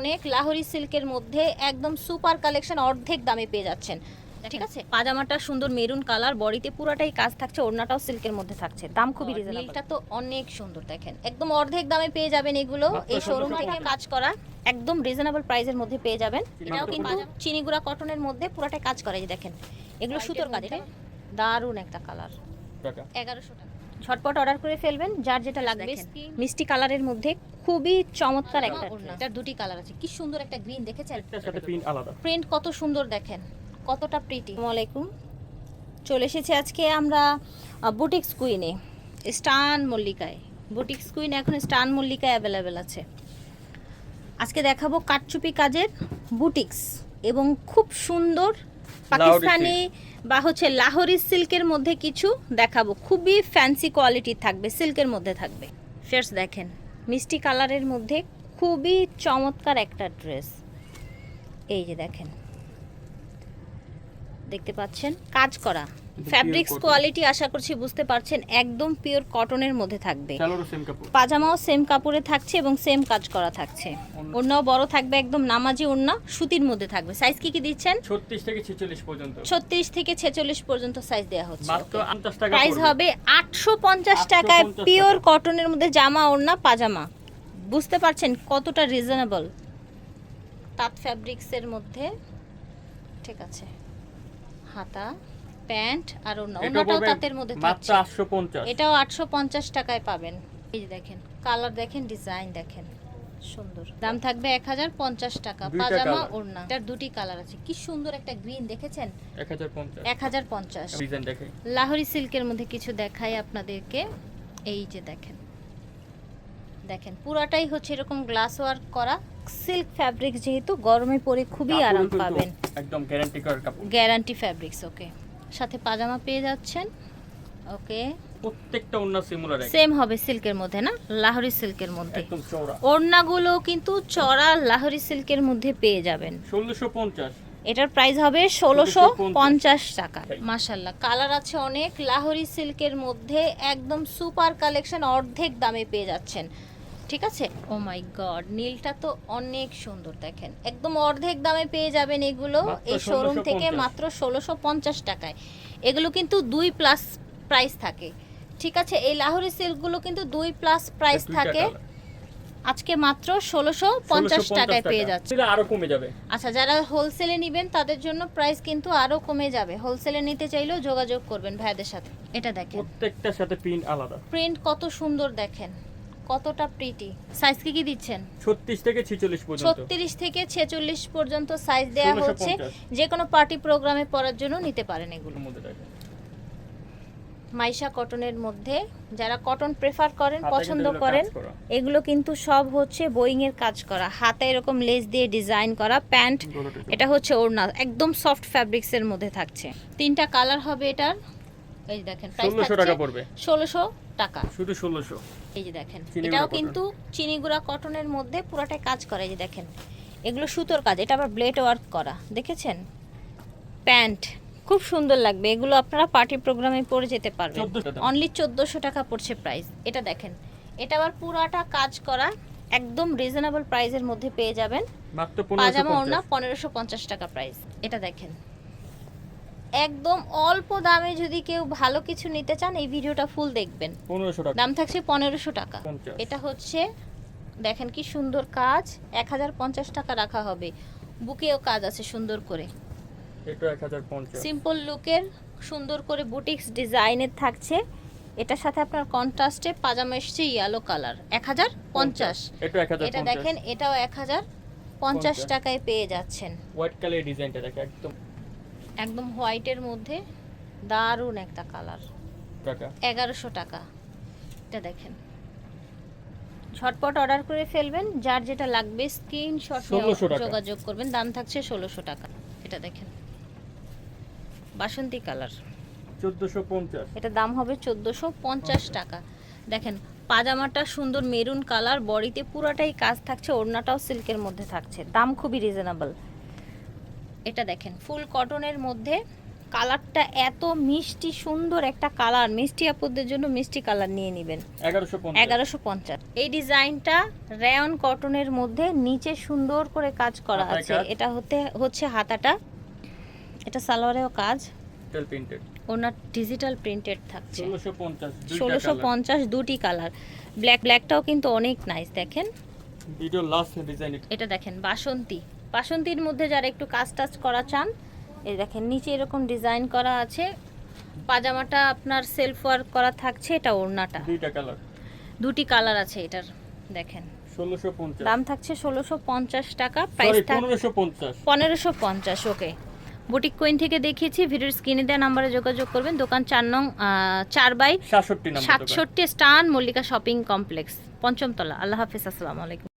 অনেক লাহোরি সিল্কের মধ্যে একদম সুপার কালেকশন অর্ধেক দামে পেয়ে যাচ্ছেন। ঠিক আছে? পাজামাটা সুন্দর মেরুন কালার বডিতে পুরাটাই কাজ থাকছে ওড়নাটাও সিল্কের মধ্যে থাকছে। দাম খুবই রিজনেবল নীলটা তো অনেক সুন্দর দেখেন। একদম অর্ধেক দামে পেয়ে যাবেন এগুলো। এই শোরুম থেকে কাজ করা একদম রিজনেবল প্রাইসের মধ্যে পেয়ে যাবেন। এটাও কিন্তু চিনিগুড়া কটনের মধ্যে পুরাটাই কাজ করে এই যে দেখেন। এগুলো সুতোর কাজ এটা দারুণ একটা কালার এগারোশো টাকা। ঝটপট অর্ডার করে ফেলবেন যার যেটা লাগবে মিষ্টি কালারের মধ্যে খুবই চমৎকার একটা এটার দুটি কালার আছে। কি সুন্দর একটা গ্রিন দেখেছেন? প্রিন্ট আলাদা। প্রিন্ট কত সুন্দর দেখেন কতটা প্রিটি আসসালামাইকুম চলে এসেছি আজকে আমরা বুটিক্স কুইনে স্টান মল্লিকায়। বুটিক্স কুইন এখন স্টান মল্লিকায় অ্যাভেলেবেল আছে। আজকে দেখাবো কাটচুপি কাজের বুটিক্স এবং খুব সুন্দর পাকিস্তানি বা হচ্ছে লাহোরি সিল্কের মধ্যে কিছু দেখাবো। খুবই ফ্যান্সি কোয়ালিটি থাকবে সিল্কের মধ্যে থাকবে। ফেয়ার্স দেখেন। মিষ্টি কালারের মধ্যে খুবই চমৎকার একটা ড্রেস। এই যে দেখেন। দেখতে পাচ্ছেন কাজ করা। ফ্যাব্রিক্স কোয়ালিটি আশা করছি বুঝতে পারছেন একদম পিওর কটনের মধ্যে থাকবে। পাজামাও সেম কাপড়ে থাকছে এবং সেম কাজ করা থাকছে। ওড়নাও বড় থাকবে একদম নামাজি ওড়না সুতির মধ্যে থাকবে। সাইজ কি কি দিচ্ছেন? 36 থেকে 46 পর্যন্ত। ছত্রিশ থেকে ছেচল্লিশ পর্যন্ত সাইজ দেওয়া হচ্ছে মাত্র 50 টাকা প্রাইস হবে আটশো পঞ্চাশ টাকায় পিওর। কটনের মধ্যে জামা ওড়না পাজামা। বুঝতে পারছেন কতটা রিজনেবল তাঁত ফ্যাব্রিক্সের মধ্যে ঠিক আছে। হাতা প্যান্ট আর পড়বে তাঁতের মধ্যে মাত্র থাকছে। 850 এটাও আটশো পঞ্চাশ টাকায় পাবেন। এই যে দেখেন কালার দেখেন ডিজাইন দেখেন। সুন্দর। দাম থাকবে এক হাজার পঞ্চাশ টাকা পাজামা। ওড়না। এটার দুটি কালার আছে। কি সুন্দর একটা গ্রিন দেখেছেন? 1050 এক হাজার পঞ্চাশ। ডিজাইন দেখে লাহোরি সিল্কের মধ্যে কিছু দেখাই আপনাদেরকে। এই যে দেখেন। দেখেন পুরাটাই হচ্ছে এরকম গ্লাস ওয়ার্ক করা। সিল্ক ফ্যাব্রিক যেহেতু গরমে পরে খুবই আরাম পাবেন। একদম গ্যারান্টি কাপড়। গ্যারান্টি ফ্যাব্রিক্স ওকে সাথে পাজামা পেয়ে যাচ্ছেন ওকে প্রত্যেকটা ওন্না সিমিলার সেম হবে সিল্কের মধ্যে না? লাহোরি সিল্কের মধ্যে। একদম চওড়া। ওড়নাগুলো কিন্তু চড়া লাহোরি সিল্কের মধ্যে পেয়ে যাবেন। 1650 এটার প্রাইস হবে ষোলোশো 1650 পঞ্চাশ। টাকা। মাশাল্লাহ কালার আছে অনেক লাহোরি সিল্কের মধ্যে একদম সুপার কালেকশন অর্ধেক দামে পেয়ে যাচ্ছেন। ঠিক আছে? ও মাই গড নীলটা তো অনেক সুন্দর দেখেন। একদম অর্ধেক দামে পেয়ে যাবেন এগুলো। এই শোরুম থেকে মাত্র ষোলোশো পঞ্চাশ টাকায়। এগুলো কিন্তু দুই প্লাস প্রাইস থাকে। ঠিক আছে? এই লাহোরি সিল্কগুলো কিন্তু দুই প্লাস প্রাইস থাকে। আজকে মাত্র ষোলোশো পঞ্চাশ টাকায় পেয়ে যাচ্ছে। আরও কমে যাবে। আচ্ছা যারা হোলসেলে নেবেন তাদের জন্য প্রাইস কিন্তু আরও কমে যাবে। হোলসেলে নিতে চাইলেও যোগাযোগ করবেন ভাইদের সাথে। এটা দেখেন। প্রত্যেকটার সাথে প্রিন্ট আলাদা। প্রিন্ট কত সুন্দর দেখেন। কতটা প্রিটি সাইজ কি কি দিচ্ছেন? 36 থেকে 46 পর্যন্ত। ছত্রিশ থেকে ছেচল্লিশ পর্যন্ত সাইজ 1650 হচ্ছে। যে কোনো পার্টি প্রোগ্রামে পরার জন্য নিতে পারেন এগুলো। মাইশা কটনের মধ্যে যারা কটন প্রেফার করেন পছন্দ করেন এগুলো কিন্তু সব হচ্ছে বোয়িং এর কাজ করা। হাতে এরকম লেস দিয়ে ডিজাইন করা প্যান্ট এটা হচ্ছে ওড়না একদম সফট ফ্যাব্রিক্স এর মধ্যে থাকছে। তিনটা কালার হবে এটার। এই যে দেখেন প্রাইস 1600 টাকা পড়বে। ষোলোশো টাকা। শুধু 1600 এই যে দেখেন এটাও। কিন্তু কটনের মধ্যে পুরাটাই কাজ করা এই যে দেখেন। এগুলো সুতোর কাজ এটা আবার ব্লেড ওয়ার্ক করা দেখেছেন? প্যান্ট খুব সুন্দর লাগবে। এগুলো আপনারা পার্টি প্রোগ্রামে পরে যেতে পারবেন। অনলি চোদ্দোশো টাকা পড়ছে প্রাইস এটা দেখেন। এটা আবার পুরাটা কাজ করা একদম রিজনেবল প্রাইসের মধ্যে পেয়ে যাবেন। মাত্র পাজামা ওড়না 1550 পনেরোশো পঞ্চাশ টাকা প্রাইস এটা দেখেন। একদম অল্প দামে যদি কেউ ভালো কিছু নিতে চান এই ভিডিওটা ফুল দেখবেন। 1500 টাকা। দাম থাকছে পনেরোশো টাকা। এটা হচ্ছে দেখেন কি সুন্দর কাজ এক হাজার পঞ্চাশ টাকা রাখা হবে। বুকেও কাজ আছে সুন্দর করে। সিম্পল লুকের সুন্দর করে বুটিক্স ডিজাইনের থাকছে। এটার সাথে আপনার কন্ট্রাস্টে পাজামা এসছে ইয়েলো কালার এক হাজার পঞ্চাশ। এটা দেখেন এটাও এক হাজার পঞ্চাশ। টাকায় পেয়ে যাচ্ছেন। হোয়াইট কালার ডিজাইনটা দেখে একদম একদম হোয়াইটের মধ্যে দারুণ একটা কালার। এগারোশো টাকা। এটা দেখেন। ঝটপট অর্ডার করে ফেলবেন যার যেটা লাগবে স্ক্রিনশট 1600 টাকা। যোগাযোগ করবেন। দাম থাকছে ষোলোশো টাকা। এটা দেখেন। বাসন্তী কালার। 1450 এটা দাম হবে চোদ্দোশো পঞ্চাশ টাকা। দেখেন পাজামাটা সুন্দর মেরুন কালার বডিতে পুরাটাই কাজ থাকছে ওড়নাটাও সিল্কের মধ্যে থাকছে। দাম খুবই রিজনেবল এটা দেখেন ফুল কটনের মধ্যে কালারটা এত মিষ্টি সুন্দর একটা কালার। মিষ্টি আপুদের জন্য মিষ্টি কালার নিয়ে নেবেন। এগারোশো পঞ্চাশ। এই ডিজাইনটা রেয়ন কটনের মধ্যে নিচে সুন্দর করে কাজ করা আছে। এটা হতে হচ্ছে হাতাটা। এটা সালোয়ারেও কাজ। ওনার ডিজিটাল প্রিন্টেড থাকছে। ষোলোশো পঞ্চাশ দুটি কালার। ব্ল্যাক ব্ল্যাকটাও কিন্তু অনেক নাইস দেখেন। ভিডিও লাস্ট ডিজাইন এটা দেখেন বাসন্তী। বাসন্তীর মধ্যে যারা একটু কাজ টাজ করা চান এই দেখেন নিচে এরকম ডিজাইন করা আছে। পাজামাটা আপনার সেলফ ওয়ার্ক করা থাকছে এটা ওড়নাটা। দুইটা কালার দুটি কালার আছে এটার দেখেন। দাম থাকছে ষোলোশো পঞ্চাশ টাকা প্রাইস পনেরোশো পঞ্চাশ। ওকে বুটিক কোইন থেকে দেখিয়েছি ভিডিওর স্ক্রিনে দেওয়া নাম্বারে যোগাযোগ করবেন দোকান চার নং চার বাই সাতষট্টি সাতষট্টি স্টান মল্লিকা শপিং কমপ্লেক্স পঞ্চমতলা। আল্লাহ হাফিজ আসসালামু আলাইকুম।